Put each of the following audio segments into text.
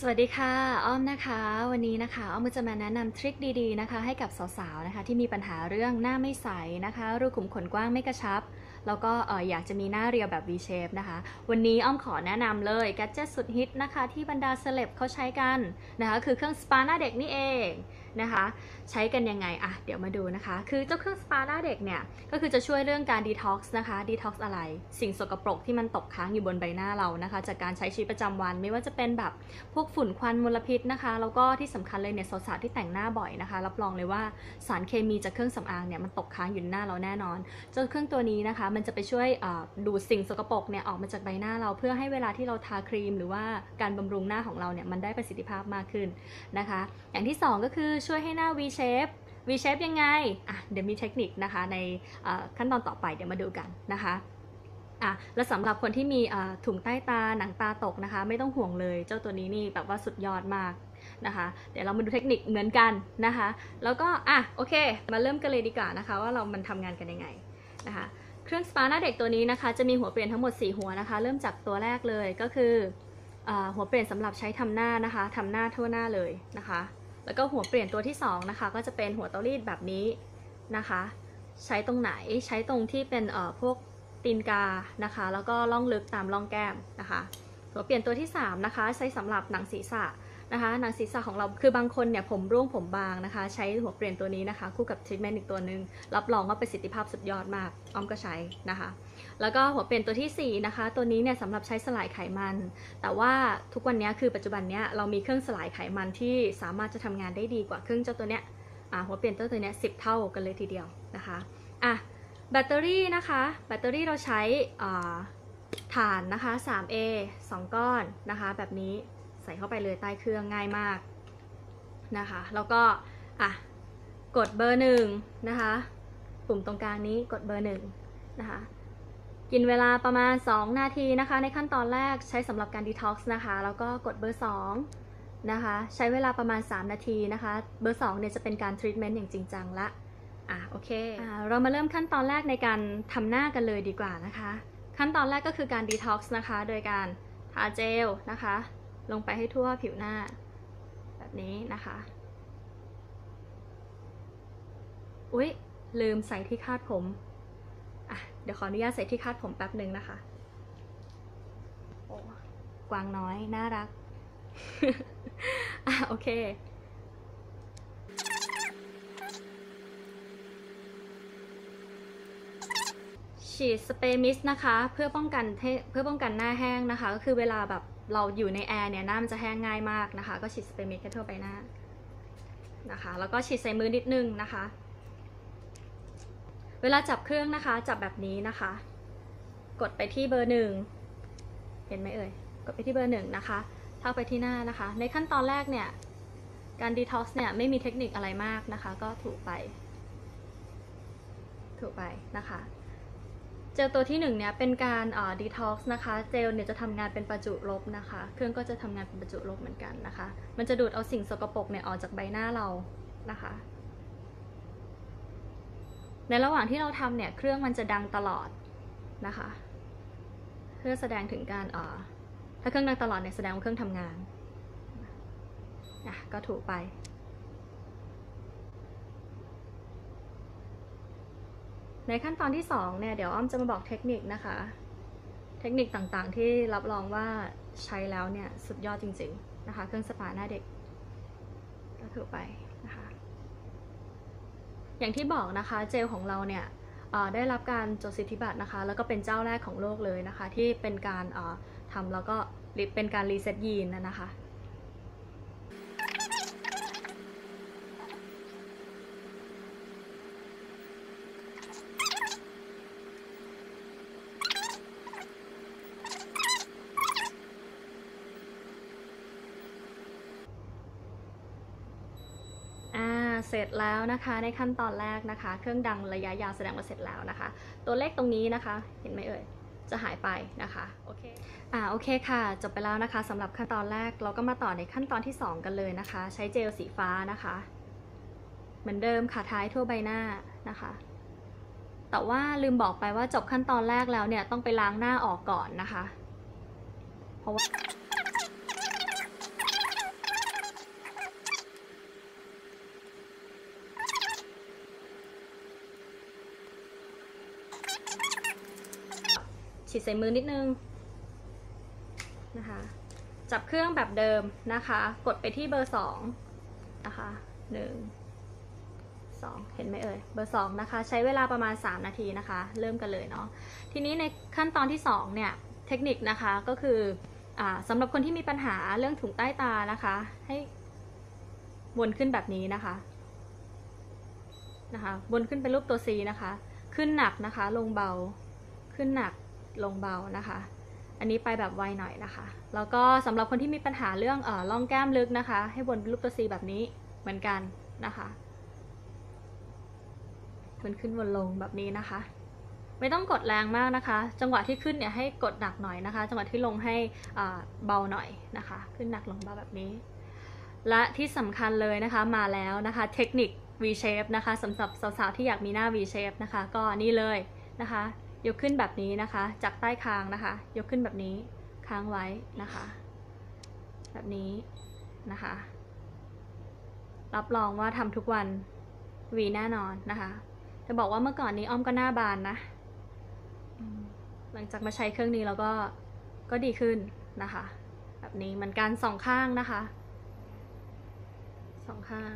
สวัสดีค่ะ อ้อมนะคะ วันนี้นะคะ อ้อมจะมาแนะนำทริคดีๆนะคะ ให้กับสาวๆนะคะ ที่มีปัญหาเรื่องหน้าไม่ใสนะคะ รูขุมขนกว้างไม่กระชับ แล้วก็ออยากจะมีหน้าเรียวแบบ V shape นะคะ วันนี้อ้อมขอแนะนำเลยแกจเจ็ตสุดฮิตนะคะ ที่บรรดาเซเลบเขาใช้กันนะคะ คือเครื่องสปาหน้าเด็กนี่เอง นะคะ ใช้กันยังไงอะเดี๋ยวมาดูนะคะ คือเจ้าเครื่องสปาหน้าเด็กเนี่ย ก็คือจะช่วยเรื่องการดีท็อกซ์นะคะดีท็อกซ์อะไร สิ่งสกปรกที่มันตกค้างอยู่บนใบหน้าเรานะคะ จากการใช้ชีวิตประจำวันไม่ว่าจะเป็นแบบพวกฝุ่นควันมลพิษนะคะ แล้วก็ที่สำคัญเลยเนี่ยสาวๆที่แต่งหน้าบ่อยนะคะ รับรองเลยว่าสารเคมีจากเครื่องสำอางเนี่ยมันตกค้างอยู่หน้าเราแน่นอนเจ้าเครื่องตัวนี้นะคะ มันจะไปช่วยดูดสิ่งสกปรกเนี่ยออกมาจากใบหน้าเราเพื่อให้เวลาที่เราทาครีม หรือว่าการบำรุงหน้าของเราเนี่ยมันได้ประสิทธิภาพมากขึ้นนะคะ อย่างที่ 2 ก็คือช่วยให้หน้า V shape V shape ยังไงอะเดี๋ยวมีเทคนิคนะคะในขั้นตอนต่อไปเดี๋ยวมาดูกันนะคะอะและสำหรับคนที่มีถุงใต้ตาหนังตาตกนะคะ ไม่ต้องห่วงเลยเจ้าตัวนี้นี่แบบว่าสุดยอดมากนะคะ เดี๋ยวเรามาดูเทคนิคเหมือนกันนะคะ แล้วก็อะโอเค มาเริ่มกันเลยดีกว่านะคะ ว่าเรามันทำงานกันยังไงนะคะ เครื่องสปาหน้าเด็กตัวนี้นะคะ จะมีหัวเปลี่ยนทั้งหมด 4 หัวนะคะ เริ่มจากตัวแรกเลยก็คือหัวเปลี่ยนสำหรับใช้ทำหน้านะคะทำหน้าทั่วหน้าเลยนะคะ แล้วก็หัวเปลี่ยนตัวที่2นะคะก็จะเป็นหัวเตารีดแบบนี้นะคะ ใช้ตรงไหนใช้ตรงที่เป็นเอ่อพวกตีนกานะคะ แล้วก็ล่องลึกตามล่องแก้มนะคะ หัวเปลี่ยนตัวที่3นะคะใช้สำหรับหนังศีรษะ นะคะหนังศีรษะของเราคือบางคนเนี่ยผมร่วงผมบางนะคะ ใช้หัวเปลี่ยนตัวนี้นะคะ คู่กับทรีทเมนต์อีกตัวหนึ่งรับรองว่าประสิทธิภาพสุดยอดมากอ้อมก็ใช้นะคะ แล้วก็หัวเปลี่ยนตัวที่4นะคะตัวนี้เนี่ยสำหรับใช้สลายไขมัน แต่ว่าทุกวันนี้คือปัจจุบันเนี้ยเรามีเครื่องสลายไขมันที่สามารถจะทำงานได้ดีกว่าเครื่องเจ้าตัวเนี้ยหัวเปลี่ยนตัวตัวเนี้ยสิเท่ากันเลยทีเดียวนะคะอะแบตเตอรี่นะคะแบตเตอรี่เราใช้ถ่านนะคะ 3A 2 ก้อนนะคะแบบนี้ ส่เข้าไปเลยใต้เครื่องง่ายมากนะคะ แล้วก็อะกดเบอร์หนึ่งนะคะ ปุ่มตรงกลางนี้กดเบอร์หนึ่งนะคะกินเวลาประมาณ 2 นาทีนะคะ ในขั้นตอนแรกใช้สำหรับการดีท็อกซ์นะคะ แล้วก็กดเบอร์ 2 นะคะ ใช้เวลาประมาณ 3 นาทีนะคะ เบอร์ 2 เนี่ยจะเป็นการทรีทเมนต์อย่างจริงจังละอะโอเคอะเรามาเริ่มขั้นตอนแรกในการทำหน้ากันเลยดีกว่านะคะ ขั้นตอนแรกก็คือการดีท็อกซ์นะคะ โดยการทาเจลนะคะ ลงไปให้ทั่วผิวหน้า แบบนี้นะคะ อุ๊ย ลืมใส่ที่คาดผมอะเดี๋ยวขออนุญาตใส่ที่คาดผมแป๊บหนึ่งนะคะกวางน้อย น่ารักอะโอเคฉีดสเปรย์มิสนะคะ เพื่อป้องกันเพื่อป้องกันหน้าแห้งนะคะ ก็คือเวลาแบบ เราอยู่ในแอร์เนี่ยหน้ามันจะแห้งง่ายมากนะคะ ก็ฉีดสเปรย์เมคแค่ทั่วไปหน้านะคะ แล้วก็ฉีดใส่มือนิดนึงนะคะ เวลาจับเครื่องนะคะ จับแบบนี้นะคะ กดไปที่เบอร์หนึ่งเห็นไหมเอ่ย กดไปที่เบอร์หนึ่งนะคะเท่าไปที่หน้านะคะ ในขั้นตอนแรกเนี่ย การดีท็อกซ์เนี่ยไม่มีเทคนิคอะไรมากนะคะ ก็ถูไป ถูไปนะคะ จลตัวที่1เนี่ยเป็นการดีท็อกซ์นะคะ เจลเนี่ยจะทำงานเป็นประจุลบนะคะ เครื่องก็จะทำงานเป็นประจุลบเหมือนกันนะคะ มันจะดูดเอาสิ่งสกปรกเนี่ยออกจากใบหน้าเรานะคะ ในระหว่างที่เราทำเนี่ยเครื่องมันจะดังตลอดนะคะ เพื่อแสดงถึงการถ้าเครื่องดังตลอดเนี่ยแสดงว่าเครื่องทำงานอะก็ถูกไป ในขั้นตอนที่2เนี่ยเดี๋ยวอ้อมจะมาบอกเทคนิคนะคะ เทคนิคต่างๆที่รับรองว่าใช้แล้วเนี่ยสุดยอดจริงๆนะคะ เครื่องสปาหน้าเด็กก็ถือไปนะคะ อย่างที่บอกนะคะเจลของเราเนี่ยได้รับการจดสิทธิบัตรนะคะ แล้วก็เป็นเจ้าแรกของโลกเลยนะคะ ที่เป็นการทำแล้วก็เป็นการรีเซ็ตยีนนะคะ เสร็จแล้วนะคะในขั้นตอนแรกนะคะ เครื่องดังระยะยาวแสดงว่าเสร็จแล้วนะคะ ตัวเลขตรงนี้นะคะ เห็นไหมเอ่ยจะหายไปนะคะโอเคอ่าโอเคค่ะ จบไปแล้วนะคะสำหรับขั้นตอนแรกเราก็มาต่อในขั้นตอนที่ 2 กันเลยนะคะ ใช้เจลสีฟ้านะคะ เหมือนเดิมค่ะท้ายทั่วใบหน้านะคะ แต่ว่าลืมบอกไปว่าจบขั้นตอนแรกแล้วเนี่ยต้องไปล้างหน้าออกก่อนนะคะ เพราะว่า ฉีดใส่มือนิดนึงนะคะจับเครื่องแบบเดิมนะคะ กดไปที่เบอร์สองนะคะหนึ่งสองเห็นไหมเอ่ยเบอร์สองนะคะ ใช้เวลาประมาณ 3 นาทีนะคะ เริ่มกันเลยเนาะทีนี้ในขั้นตอนที่ 2 เนี่ย เทคนิคนะคะก็คืออสำหรับคนที่มีปัญหาเรื่องถุงใต้ตานะคะ ให้วนขึ้นแบบนี้นะคะนะคะวนขึ้นเป็นรูปตัว C นะคะ ขึ้นหนักนะคะ ลงเบาขึ้นหนัก ลงเบานะคะ อันนี้ไปแบบไวหน่อยนะคะ แล้วก็สำหรับคนที่มีปัญหาเรื่องเออร่องแก้มลึกนะคะ ให้วนรูปตัว C แบบนี้เหมือนกันนะคะวนขึ้นวนลงแบบนี้นะคะ ไม่ต้องกดแรงมากนะคะ จังหวะที่ขึ้นเนี่ยให้กดหนักหน่อยนะคะ จังหวะที่ลงให้เบาหน่อยนะคะ ขึ้นหนักลงเบาแบบนี้ และที่สำคัญเลยนะคะมาแล้วนะคะ เทคนิค V shape นะคะสำหรับสาวๆที่อยากมีหน้า V shape นะคะ ก็นี่เลยนะคะ ยกขึ้นแบบนี้นะคะ จากใต้คางนะคะ ยกขึ้นแบบนี้ค้างไว้นะคะ แบบนี้นะคะ รับรองว่าทำทุกวัน V แน่นอนนะคะจะบอกว่าเมื่อก่อนนี้อ้อมก็หน้าบานนะหลังจากมาใช้เครื่องนี้แล้วก็ก็ดีขึ้นนะคะ แบบนี้เหมือนกันสองข้างนะคะสองข้าง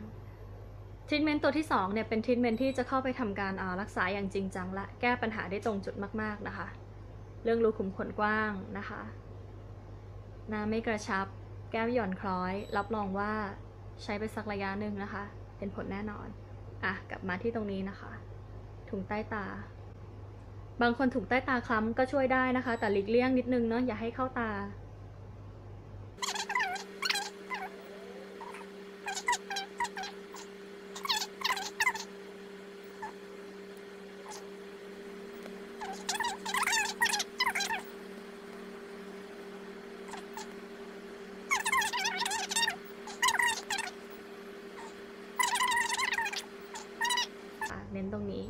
ทรีทเมนต์ตัวที่สองเนี่ยเป็นทรีทเมนต์ที่จะเข้าไปทำการารักษาอย่างจริงจังและแก้ปัญหาได้ตรงจุดมาก ๆนะคะ เรื่องรูขุมขนกว้างนะคะหน้าไม่กระชับ แก้มหย่อนคล้อย รับรองว่าใช้ไปสักระยะหนึ่งนะคะ เป็นผลแน่นอน อะ กลับมาที่ตรงนี้นะคะ ถุงใต้ตา บางคนถุงใต้ตาคล้ำก็ช่วยได้นะคะ แต่หลีกเลี่ยงนิดนึงเนาะอย่าให้เข้าตา อะเน้นตรงนี้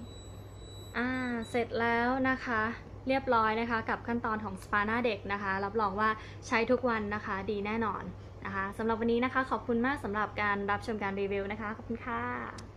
อ่า เสร็จแล้วนะคะ เรียบร้อยนะคะ กับขั้นตอนของสปาหน้าเด็กนะคะ รับรองว่าใช้ทุกวันนะคะ ดีแน่นอนนะคะสำหรับวันนี้นะคะ ขอบคุณมากสำหรับการรับชมการรีวิวนะคะ ขอบคุณค่ะ